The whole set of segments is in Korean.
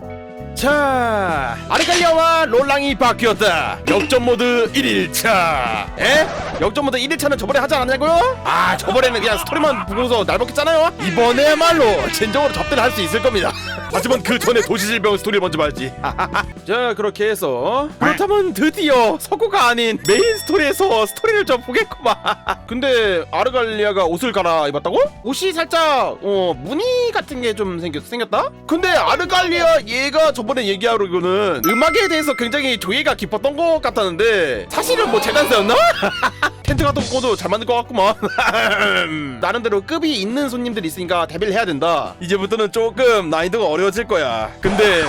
Thank you. 자 아르갈리아와 롤랑이 바뀌었다 역전 모드 1일차 에? 역전 모드 1일차는 저번에 하지 않았냐고요? 아 저번에는 그냥 스토리만 보고서 날먹겠잖아요 이번에야말로 진정으로 접대를 할 수 있을 겁니다 하지만 그 전에 도시질병 스토리 먼저 봐야지 자 그렇게 해서 그렇다면 드디어 서구가 아닌 메인 스토리에서 스토리를 좀 보겠구만 근데 아르갈리아가 옷을 갈아입었다고? 옷이 살짝 어 무늬 같은 게 좀 생겼, 생겼다? 근데 아르갈리아 얘가 저 번에 얘기하려고는 음악에 대해서 굉장히 조예가 깊었던 것 같았는데 사실은 뭐 재단사였나? 텐트 같은 거도 잘 만들 것 같구만 나름대로 급이 있는 손님들이 있으니까 대비를 해야 된다. 이제부터는 조금 난이도가 어려워질 거야. 근데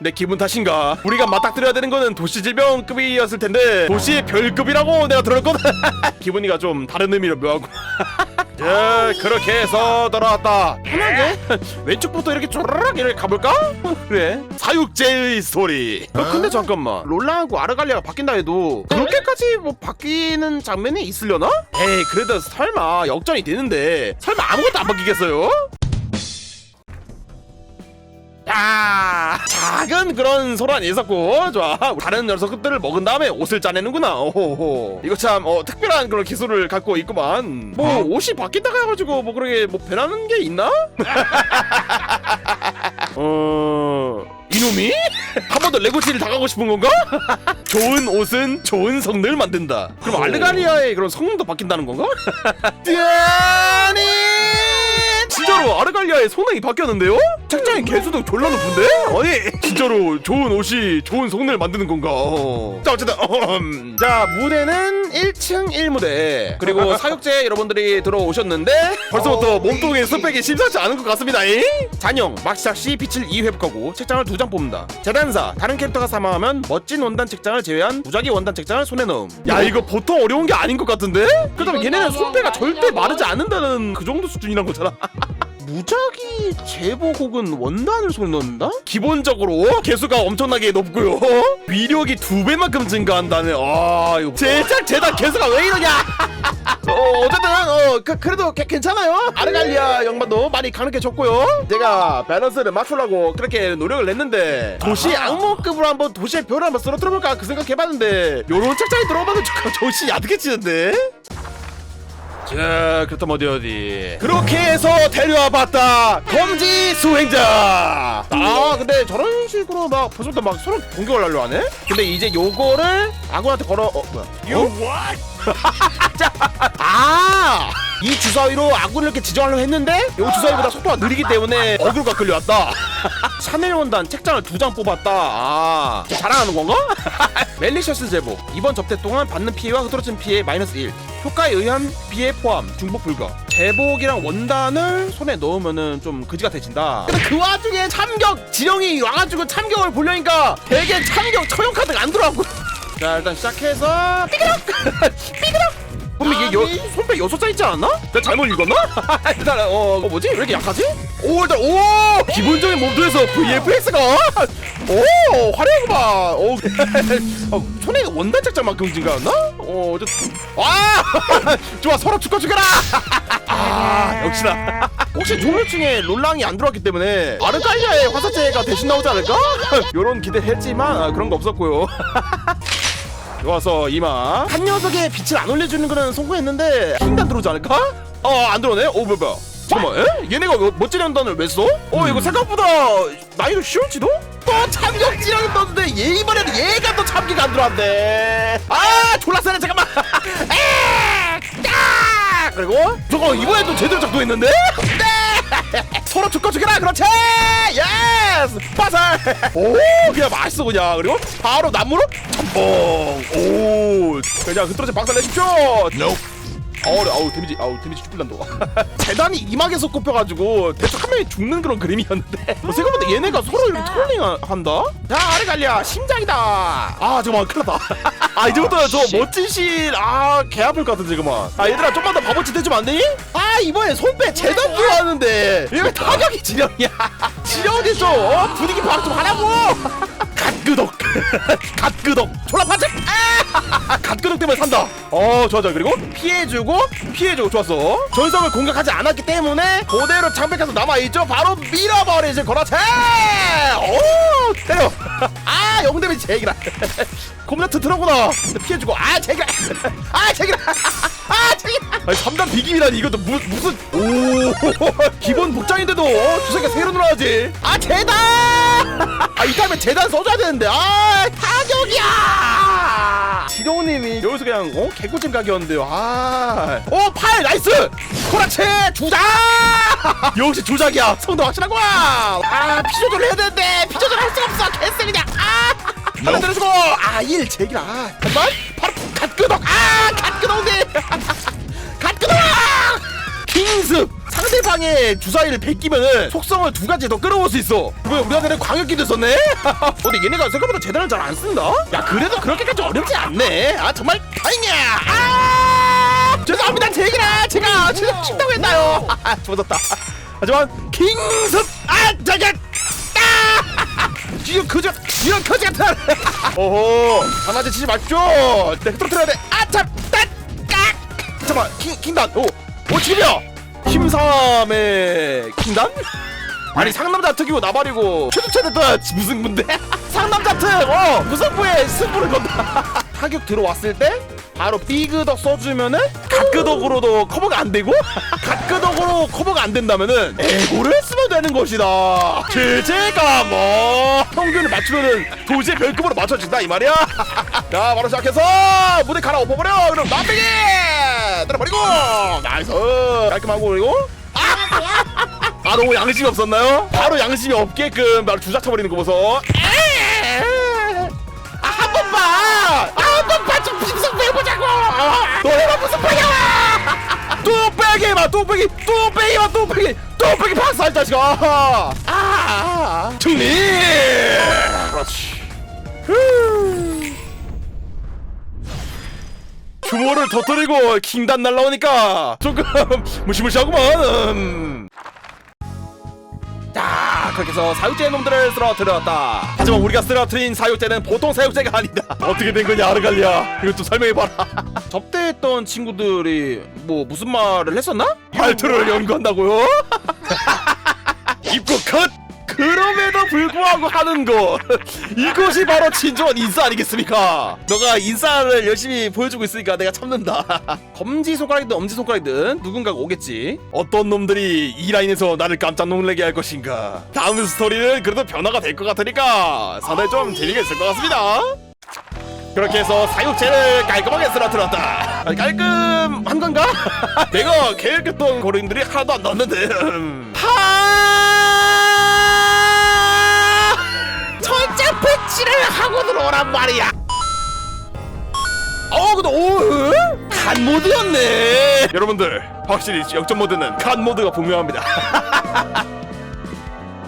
내 기분 탓인가? 우리가 맞닥뜨려야 되는 거는 도시질병급이었을 텐데 도시의 별급이라고 내가 들었거든. 기분이가 좀 다른 의미로 묘하고 자 그렇게 해서 돌아왔다 편하게 왼쪽부터 이렇게 쪼르륵 이렇게 가볼까? 그래 사육제의 스토리 어, 근데 잠깐만 롤랑하고 아르갈리아가 바뀐다 해도 그렇게까지 뭐 바뀌는 장면이 있으려나? 에이 그래도 설마 역전이 되는데 설마 아무것도 안 바뀌겠어요? 야 작은 그런 소란이 있었고 좋아. 다른 녀석들을 먹은 다음에 옷을 짜내는구나. 오호호. 이거 참 어, 특별한 그런 기술을 갖고 있구만. 뭐 옷이 바뀐다고 해가지고 뭐 그러게 뭐 변하는 게 있나? 어... 이놈이? 한 번 더 레고치를 당하고 싶은 건가? 좋은 옷은 좋은 성능을 만든다. 그럼 알르가리아의 그런 성능도 바뀐다는 건가? 아니 진짜로 아르갈리아의 성능이 바뀌었는데요? 책장의 개수도 졸라 높은데? 아니 진짜로 좋은 옷이 좋은 성능을 만드는 건가? 어. 자 어쨌든 어흠. 자 무대는 1층 1무대 그리고 사육제 여러분들이 들어오셨는데 벌써부터 몸통의 스펙이 심상치 않은 것 같습니다 잉? 잔영 막시작 시 빛을 2 회복하고 책장을 두장 뽑는다 재단사 다른 캐릭터가 사망하면 멋진 원단 책장을 제외한 무작위 원단 책장을 손에 넣음 야 이거 보통 어려운 게 아닌 것 같은데? 그다음 얘네는 손패가 절대 마르지 않는다는 그 정도 수준이란 거잖아 무작위 제복 혹은 원단을 손에 넣는다? 기본적으로 개수가 엄청나게 높고요. 위력이 두 배만큼 증가한다는 아 이거 제작 재단 개수가 왜 이러냐? 어 어쨌든 어 그, 그래도 개- 괜찮아요. 아르갈리아 양반도 많이 좋고요. 제가 밸런스를 맞추려고 그렇게 노력을 냈는데 도시 악몽급으로 한번 도시의 별을 한번 쓰러뜨려볼까 그 생각해봤는데 요런 책장이 들어오면 조시 야득해 지는데 자, 그렇다면 어디 어디. 그렇게 해서 데려와 봤다. 검지 수행자. 아, 근데 저런 식으로 막 벌써부터 막 서로 공격을 하려 하네. 근데 이제 요거를 아군한테 걸어. 어, 뭐야? 요? 자, 아. 이 주사위로 아군을 이렇게 지정하려고 했는데 요 주사위보다 속도가 느리기 때문에 어그로가 끌려왔다. 샤넬 원단 책장을 두 장 뽑았다. 아 자랑하는 건가? 멜리셔스 제복 이번 접대 동안 받는 피해와 흐트러진 피해 마이너스 1 효과에 의한 피해 포함 중복 불가. 제복이랑 원단을 손에 넣으면은 좀 그지 같아진다. 근데 그 와중에 참격! 지령이 와가지고 참격을 보려니까 되게 참격 처형 카드가 안 들어가고. 자 일단 시작해서. 근데 이게 여, 손빼 여섯 자 있지 않았나? 내가 잘못 읽었나? 일단 어, 어 뭐지? 왜 이렇게 약하지? 오 일단 오 기본적인 몸도에서 VFX가 오 화려하구만 오 어, 손에 원단 책장만큼 증가했나? 어 어쨌든 와 좋아 서로 죽어 죽여라 아 역시나 혹시 조물층에 롤랑이 안 들어왔기 때문에 아르갈리아의 화사체가 대신 나오지 않을까? 요런 기대했지만 아, 그런 거 없었고요 좋아서 이마 한 녀석의 빛을 안 올려주는 거는 성공했는데 킹단 들어오지 않을까? 어 안 들어오네? 오 뭐야 뭐야 잠깐만 에? 얘네가 왜- 멋진 연단을 왜 써? 어 이거 생각보다 난이도 쉬울지도? 또 참격 지령이 떴는데 얘 이번에는 얘가 또 참기가 안 들어왔네 아 졸라 세네 잠깐만 에! 야! 그리고 저거 이번에도 제대로 작동했는데? 네! 서로 죽고 죽여라. 그렇지. 예스 빠살. 오 그냥 맛있어 그냥. 그리고 바로 나무로. 첨봉 오. 그냥 흐트러져 박살 내십시오 어우 아우 데미지 아우 데미지 죽을란도 재단이 이막에서 꼽혀가지고 대충 한 명이 죽는 그런 그림이었는데. 뭐 생각보다 얘네가 서로 이렇게 트롤링 한다? 자 아래 갈려 심장이다! 아 잠깐만 큰일 났다. 아 이제부터 저 멋진 실아개 아플 것 같은데 잠깐만 아 얘들아 좀만 더 바보짓 해주면 안 되니? 아 이번에 손빼 재단 들어왔는데. 이거 타격이 지령이야? 지령이 좀 어? 분위기 파악 좀 하라고! 갓끄덕. 갓끄덕. 졸라 파츠 아! 갓끄덕 때문에 산다. 어 좋아 좋아. 그리고 피해주고 피해주고. 좋았어. 전성을 공격하지 않았기 때문에 그대로 장백해서 남아있죠. 바로 밀어버리지 그렇지 오 영대비 제기라 겁나 튼튼하구나. 근데 피해주고. 아 제기라 아 제기라 아 제기라 아니 3단 비김이라니 이것도 무, 무슨 오 기본 복장인데도 어? 주사기가 새로 늘어나지. 아 재단! 아이 타임에 재단 써줘야 되는데. 아 타격이야! 지룡님이 여기서 그냥 어 개꿀잼 각이었는데요. 아어팔 나이스! 코라체 주작 역시 주작이야. 성도 확실하고. 아 피조절 해야 되는데 피조절 할 수가 없어. 그냥. 아. 하나 때려주고. 아1 제기라. 아, 잠깐만 바로 갓끄덕 아 갓끄덕인데 갓끄덕 킹습 상대방의 주사위를 베끼면은 속성을 두 가지 더 끌어올 수 있어. 왜 전에 광역기도 썼네? 근데 얘네가 생각보다 재단을 잘 안 쓴다? 야 그래도 그렇게까지 어렵지 않네. 아 정말 다행이야. 아! 죄송합니다. 제기라. 제가 진짜 쉽다고 했나요 아 좋아졌다. 하지만 킹습 아 아! 이런 거지 이런 거지 같은 오호 하나지 치지 마십시오. 네 떨어뜨려야 돼 아참 딴깍! 잠깐만 킹, 킹단. 오, 오 지금이야. 힘삼의 킹단? 아니 상남자 특이고 나발이고 최두체됐다 무슨 군데? 상남자 특! 어! 무승부에 승부를 건다. 타격 들어왔을 때 바로 삐그덕 써주면은 각그덕으로도 커버가 안 되고 각그덕으로 커버가 안 된다면은 에고를 쓰면 되는 것이다. 제재가 뭐. 평균을 맞추면은 도저히 별급으로 맞춰진다 이 말이야. 자 바로 시작해서 무대 갈아 엎어버려. 그럼 남배기 때려버리고. 나이스. 깔끔하고 그리고. 아! 너무 양심이 없었나요? 바로 양심이 없게끔 바로 주작 쳐버리는 거 보소 아 한 번만! 아한 번만 좀 비상 해보자고! 너네가 무슨 패야! 뚝배기 마 뚝배기. 뚝배기 마 뚝배기. 뚝배기 박살 자식아. 아, 아, 아. 승리! 그렇지. 후. 규모를 터뜨리고 킹단 날라오니까 조금 무시무시하구만. 음. 자 그렇게 해서 사육제 놈들을 쓰러뜨렸다 하지만 우리가 쓰러뜨린 사육제는 보통 사육제가 아니다 어떻게 된 거냐 아르갈리아 이것도 설명해봐라 접대했던 친구들이 뭐 무슨 말을 했었나? 발트를 연구한다고요? 그럼에도 불구하고 하는 것 이것이 바로 진정한 인싸 아니겠습니까? 너가 인싸를 열심히 보여주고 있으니까 내가 참는다. 검지 손가락이든 엄지 손가락이든 누군가가 오겠지. 어떤 놈들이 이 라인에서 나를 깜짝 놀라게 할 것인가. 다음 스토리는 그래도 변화가 될 것 같으니까 상당히 좀 재미가 있을 것 같습니다. 그렇게 해서 사육제를 깔끔하게 쓰러뜨렸다. 깔끔한 건가? 내가 계획했던 거린들이 하나도 안 나왔는데. 음. 모드였네. 여러분들 확실히 역전 모드는 간 모드가 분명합니다